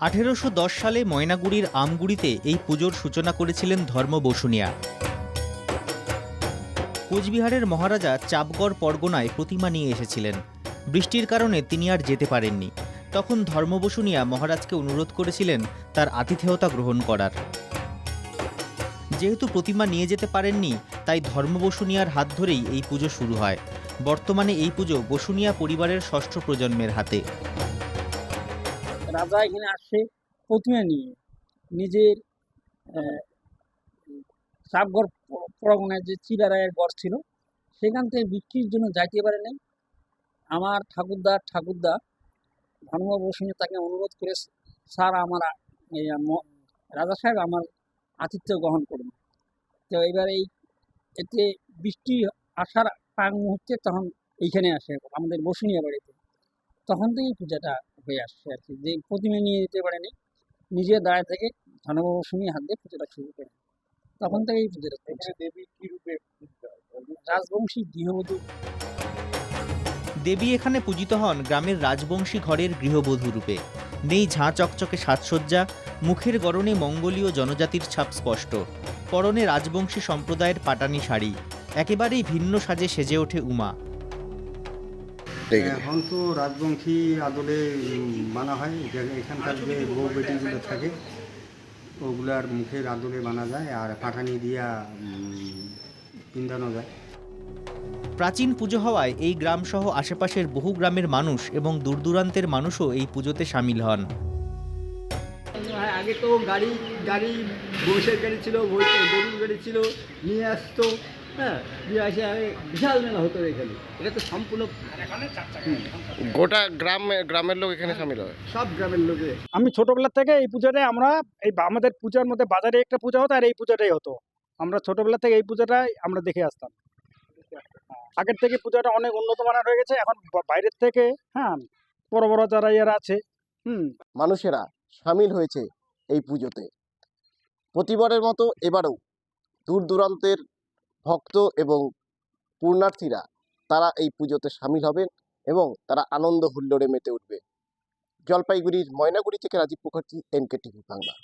আঠেরোশো দশ সালে ময়নাগুড়ির আমগুড়িতে এই পুজোর সূচনা করেছিলেন ধর্ম বসুনিয়া। কোচবিহারের মহারাজা চাপগড় পরগনায় প্রতিমা নিয়ে এসেছিলেন। বৃষ্টির কারণে তিনি আর যেতে পারেননি। তখন ধর্ম বসুনিয়া মহারাজকে অনুরোধ করেছিলেন তার আতিথেয়তা গ্রহণ করার। যেহেতু প্রতিমা নিয়ে যেতে পারেননি, তাই ধর্ম বসুনিয়ার হাত ধরেই এই পুজো শুরু হয়। বর্তমানে এই পুজো বসুনিয়া পরিবারের ষষ্ঠ প্রজন্মের হাতে। রাজা এখানে আসছে প্রতিমা নিয়ে। নিজের সাবগড় পরগনায় যে চিরারায়ের গড় ছিল, সেখান থেকে বিক্রির জন্য যাইতে পারে নাই। আমার ঠাকুরদা ঠাকুরদা ধর্ম বসুনে তাকে অনুরোধ করে, স্যার, আমার রাজা সাহেব আমার আতিথ্য গ্রহণ করুন। তো এবার এই এতে বৃষ্টি আসার আগ মুহূর্তে তখন এইখানে আসে আমাদের বসুনিয়া বাড়িতে। তখন থেকেই পূজাটা হয়ে আসছে আর কি। যে প্রতিমা নিয়ে যেতে পারেনি নিজের দাঁড়ায় থেকে ধনবাবু শুনি হাত দিয়ে পুজোটা শুরু করে তখন থেকেই পুজোটা চলছে দেবী কি রূপে রাজবংশী গৃহবধূ। দেবী এখানে পূজিত হন গ্রামের রাজবংশী ঘরের গৃহবধূ রূপে। নেই ঝাঁ চকচকে সাজসজ্জা মুখের গড়নে মঙ্গোলীয় জনজাতির ছাপ স্পষ্ট। পরনে রাজবংশী সম্প্রদায়ের পাটানি শাড়ি একেবারেই ভিন্ন সাজে সেজে ওঠে উমা। এখন তো রাজবংশী আদলে বানা হয়। এখানকার যে বউ বেটিগুলো থাকে ওগুলার মুখের আদলে বানা যায় আর পাঠানি দিয়া পিন্ধানো যায়। প্রাচীন পুজো হওয়ায় এই গ্রাম সহ আশেপাশের বহু গ্রামের মানুষ এবং দূরদূরান্তের মানুষও এই পুজোতে সামিল হন। আগে তো গাড়ি গাড়ি বসের গাড়ি ছিল বসে গরুর গাড়ি ছিল নিয়ে আসতো। হ্যাঁ নিয়ে আসে বিশাল মেলা হতো এখানে এটা তো সম্পূর্ণ গোটা গ্রাম গ্রামের লোক এখানে সামিল হয়। সব গ্রামের লোকে। আমি ছোটবেলা থেকে এই পূজাটাই আমরা এই আমাদের পূজার মধ্যে বাজারে একটা পূজা হতো আর এই পূজাটাই হতো। আমরা ছোটবেলা থেকে এই পূজাটাই আমরা দেখে আসতাম। আগের থেকে পূজাটা অনেক উন্নত মানের হয়ে গেছে। এখন বাইরের থেকে হ্যাঁ বড় বড় যারা ইয়ারা আছে হুম। মানুষেরা সামিল হয়েছে এই পুজোতে। প্রতিবারের মতো এবারেও দূর দূরান্তের ভক্ত এবং পূর্ণার্থীরা তারা এই পুজোতে সামিল হবেন এবং তারা আনন্দ হুল্লোড়ে মেতে উঠবে। জলপাইগুড়ির ময়নাগুড়ি থেকে রাজীব মুখার্জি এনকে টিভি বাংলা।